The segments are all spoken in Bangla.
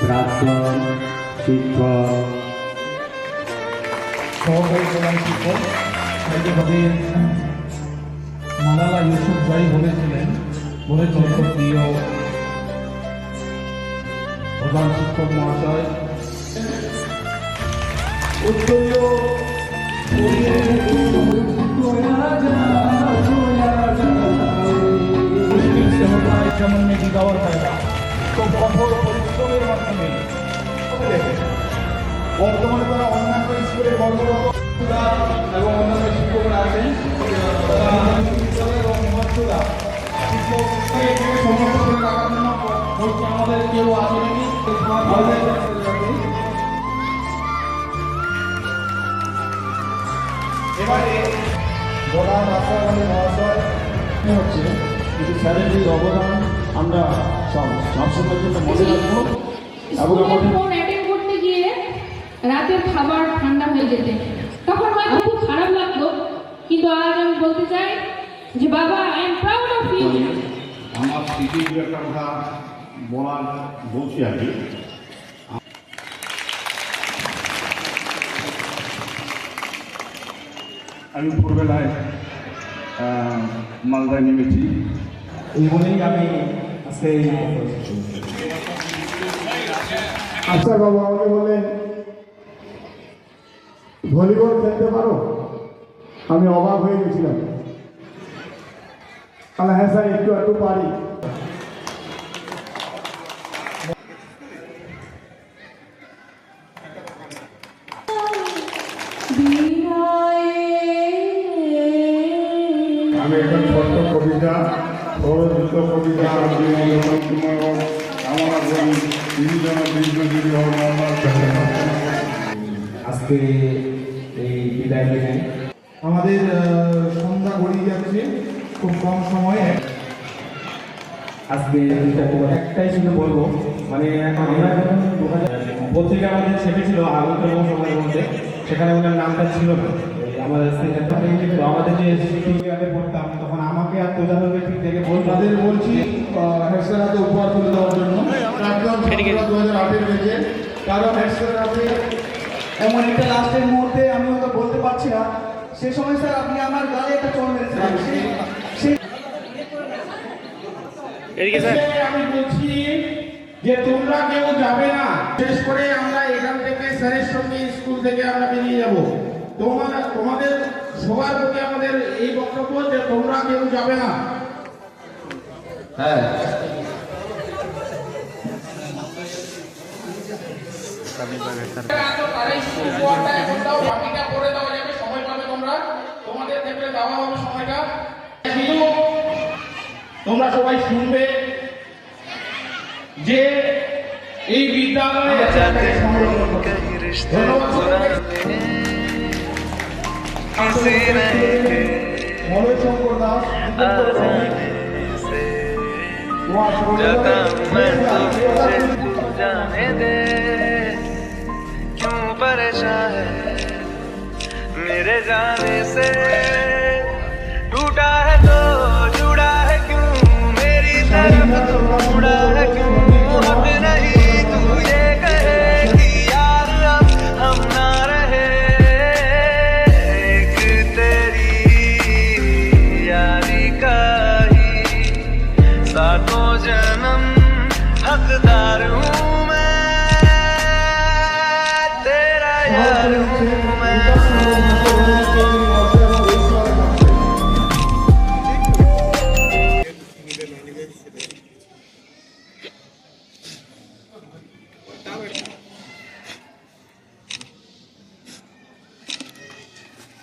প্রাক্তন শিক্ষক সহকারী প্রধান শিক্ষক যেভাবে মালালা ইউসুফ ভাই বলেছিলেন বলেছিলেন প্রিয় প্রধান শিক্ষক মহাশয় উত্তরীয় যেমন মেঘি গাওয়ার ফায়দা তো কঠোর পরিশ্রমের মাধ্যমে বর্তমানে তারা অন্যান্য স্কুলে কর্মরত এবং অন্যান্য শিক্ষকরা আছেন আমাদের কেউ আমাদের এবারে আশাবাদী মহাশয় হচ্ছে কিন্তু স্যারের অবদান আমরা মনে রাখব এবং আমাদের ফোন অ্যাটেন্ড করতে গিয়ে রাতের খাবার ঠান্ডা হয়ে যেতে। তখন হয়তো খুব খারাপ লাগতো কিন্তু আজ আমি বলতে চাই যে বাবা I am proud of you আমার স্মৃতির একটা কথা বলার বলছি আর কি। আমি ভোরবেলায় মালদায় নেমেছি। এই বলেই আমি এই আচ্ছা বাবু, আমাকে বললেন ভলিবল খেলতে পারো? আমি অবাক হয়ে গেছিলাম। হ্যাঁ স্যার, একটু একটু পারি। সন্ধ্যা গড়িয়ে যাচ্ছে খুব কম সময়ে আজকে একটাই শুধু বলব মানে আমরা যখন দু হাজার পত্রিকা আমাদের ছেপেছিল আগতম সময়ের মধ্যে সেখানে ওনার নামটা ছিল না। আমাদের আমাদের যে শিক্ষিকাতে পড়তাম তখন আমাকে আর তোজানবে ঠিক থেকে বল তাদের বলছি হেডস্যার হাতে উপহার তুলে দেওয়ার জন্য। দু হাজার আটের বেঁচে কারণ হেডস্যার হাতে এমন একটা লাস্টের মুহূর্তে আমি হয়তো বলতে পারছি না সে সময় স্যার আপনি আমার গালে একটা চোট মেরেছিলেন। আমি বলছি যে তোমরা কেউ যাবে না। শেষ করে আমরা এখান থেকে স্যারের সঙ্গে স্কুল থেকে আমরা বেরিয়ে যাব। তোমার তোমাদের সবার প্রতি আমাদের এই বক্তব্য যে তোমরা কেউ যাবে না। হ্যাঁ। বাকিটা করে দেওয়া যাবে। সময় পাবে তোমরা তোমাদের ক্ষেত্রে দেওয়া হবে সময়টা শুধু তোমরা সবাই শুনবে যে এই বিদ্যালয়ে সংরক্ষণ করতে। ধন্যবাদ সকলকে। মলয় শঙ্কর দাস जाने दे क्यों परेशान है मेरे जाने से। टूटा है तो जुड़ा है क्यों? मेरी तरफ़ तो मुड़ा है।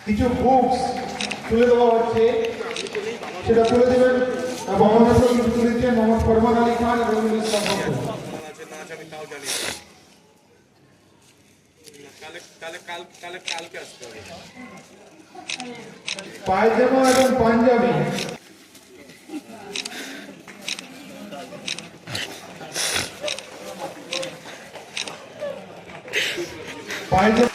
কিছু বুকস তুলে দেওয়া হচ্ছে। সেটা তুলে দেবেন মোহাম্মদ কিছু তুলেছেন মোহাম্মদ ফরমান আলী খান এবং এবং পাঞ্জাবি। পায়জামা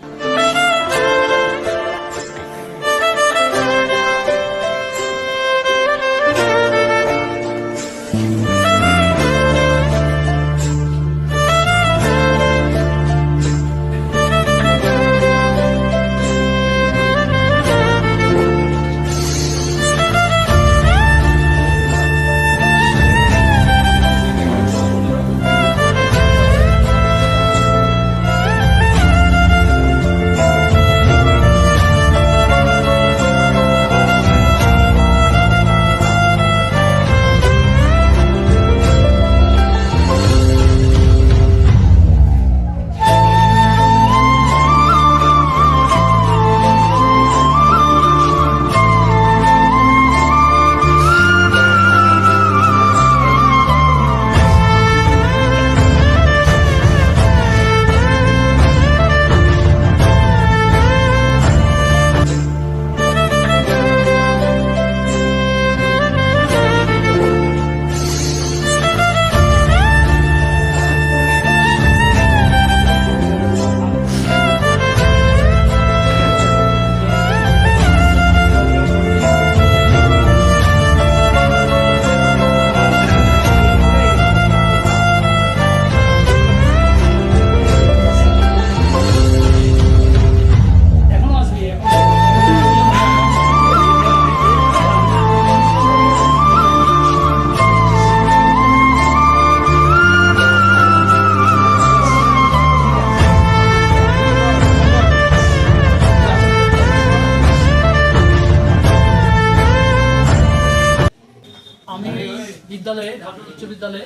বিদ্যালয়ে, ঢাকা উচ্চ বিদ্যালয়ে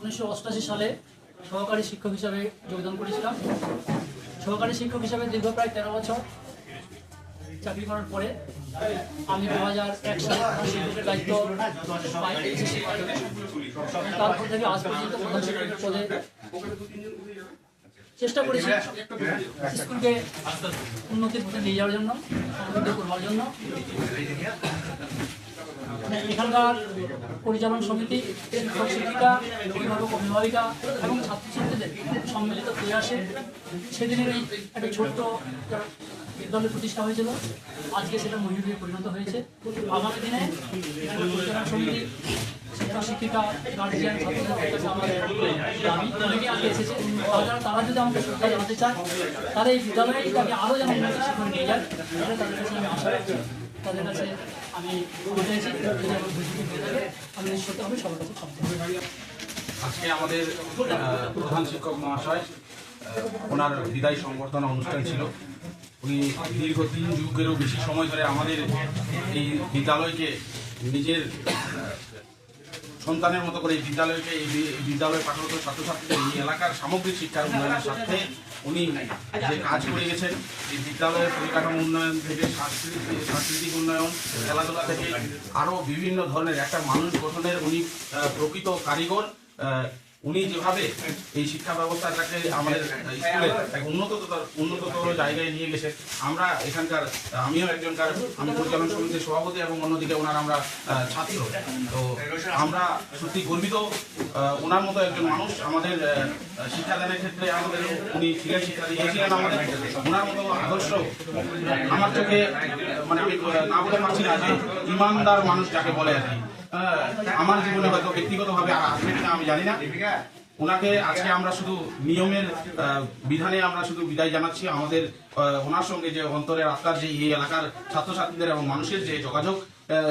উনিশশো সালে সহকারী শিক্ষক হিসাবে যোগদান করেছিলাম। সহকারী শিক্ষক হিসাবে দীর্ঘ প্রায় তেরো বছর চাকরি করার পরে আমি দু হাজার এক সালে দায়িত্ব তারপর থেকে আজ পর্যন্ত প্রধান শিক্ষকের পদে চেষ্টা করেছি স্কুলকে উন্নতির পথে নিয়ে যাওয়ার জন্য করবার জন্য। এখানকার পরিচালন সমিতি, শিক্ষক শিক্ষিকা, অভিভাবক অভিভাবিকা এবং ছাত্রছাত্রীদের সম্মিলিত প্রয়াসে সেদিনের এই একটা ছোট্ট বিদ্যালয় প্রতিষ্ঠা হয়েছিল। আজকে সেটা মহিলায় পরিণত হয়েছে। আগামী দিনে পরিচালন সমিতি, শিক্ষক শিক্ষিকা গার্জিয়ান ছাত্রছাত্রীদের অনেকে আগে এসেছে। তারা যদি আমাকে শ্রদ্ধা জানাতে চায় তাহলে এই বিদ্যালয়টাকে আরও যেন উন্নতি শিক্ষণ নিয়ে যায় তাদের কাছে আমি আশা রাখছি। তাদের কাছে আজকে আমাদের প্রধান শিক্ষক মহাশয় ওনার বিদায় সংবর্ধনা অনুষ্ঠান ছিল। উনি দীর্ঘ তিন যুগেরও বেশি সময় ধরে আমাদের এই বিদ্যালয়কে নিজের সন্তানের মতো করে এই বিদ্যালয়কে, এই বিদ্যালয়ে পাঠরত ছাত্রছাত্রীদের এই এলাকার সামগ্রিক শিক্ষার উন্নয়নের স্বার্থে উনি যে কাজ করে গেছেন, এই বিদ্যালয়ের পরিকাঠামো উন্নয়ন থেকে, সাংস্কৃতিক সাংস্কৃতিক উন্নয়ন, খেলাধুলা থেকে আরও বিভিন্ন ধরনের একটা মানুষ গঠনের উনি প্রকৃত কারিগর উনি যেভাবে এই শিক্ষা ব্যবস্থাটাকে আমাদের স্কুলে এক উন্নততর উন্নততর জায়গায় নিয়ে গেছে, আমরা এখানকার, আমিও একজনকার, আমি পরিচালন সমিতির সভাপতি এবং অন্যদিকে ওনার আমরা ছাত্র। তো আমরা সত্যি গর্বিত ওনার মতো একজন মানুষ আমাদের শিক্ষাদানের ক্ষেত্রে আমাদের উনি ছিলেন, শিক্ষা দিয়েছিলেন আমাদের ওনার মতো আদর্শ আমার চোখে মানে আমি না বলে পারছি না যে ইমানদার মানুষ যাকে বলে আর কি। আমার জীবনে হয়তো ব্যক্তিগতভাবে আসবে কিনা আমি জানি না। ওনাকে আজকে আমরা শুধু নিয়মের বিধানে আমরা শুধু বিদায় জানাচ্ছি। আমাদের ওনার সঙ্গে যে অন্তরের আত্মার যে এই এলাকার ছাত্রছাত্রীদের এবং মানুষের যে যোগাযোগ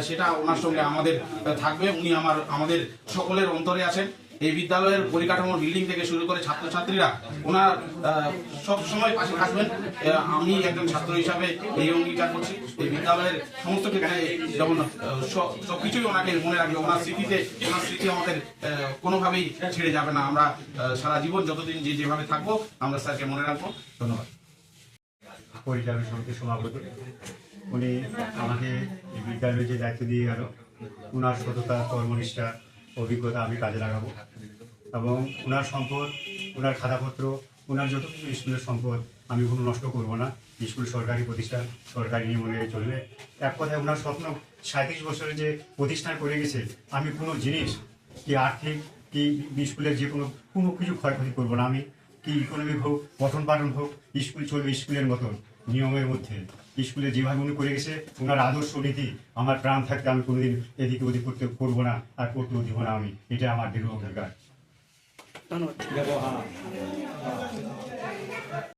সেটা ওনার সঙ্গে আমাদের থাকবে। উনি আমার, আমাদের সকলের অন্তরে আছেন। এই বিদ্যালয়ের পরিকাঠামোর বিল্ডিং থেকে শুরু করে ছাত্রছাত্রীরা ওনার আহ, সব সময় পাশে থাকবেন। আমি একজন ছাত্র হিসাবে এই অঙ্গীকার করছি। এই বিদ্যালয়ের সমস্ত ক্ষেত্রে যেমন সব- সবকিছুই ওনাকে মনে রাখবে। ওনার স্মৃতিতে ওনার স্মৃতি আমাদের কোনোভাবেই ছেড়ে যাবে না। আমরা সারা জীবন যতদিন যে যেভাবে থাকব আমরা স্যারকে মনে রাখব। ধন্যবাদ। পরিচালন সমিতির সভাপতি উনি আমাকে বিদ্যালয়ে যে দায়িত্ব দিয়ে গেল ওনার সততা কর্মনিষ্ঠা অভিজ্ঞতা আমি কাজে লাগাবো। এবং ওনার সম্পদ ওনার খাতাপত্র ওনার যত কিছু স্কুলের সম্পদ, আমি কোনো নষ্ট করব না। স্কুল সরকারি প্রতিষ্ঠান, সরকারি নিয়ম চলবে। এক কথায় ওনার স্বপ্ন সাঁত্রিশ বছরে যে প্রতিষ্ঠান করে গেছে, আমি কোনো জিনিস কি আর্থিক, কি স্কুলের যে কোনো কোনো কিছু ক্ষয়ক্ষতি করব না আমি। কি ইকোনমিক হোক পঠন পাঠন হোক, স্কুল চলবে স্কুলের মতন। নিয়মের মধ্যে। স্কুলে যেভাবে উনি করে গেছে ওনার আদর্শ নীতি আমার প্রাণ থাকতে আমি কোনোদিন এদিকে ওদিক করতে করব না আর করতেও দিব না আমি। এটা আমার দৃঢ় অধিকার ধন্যবাদ।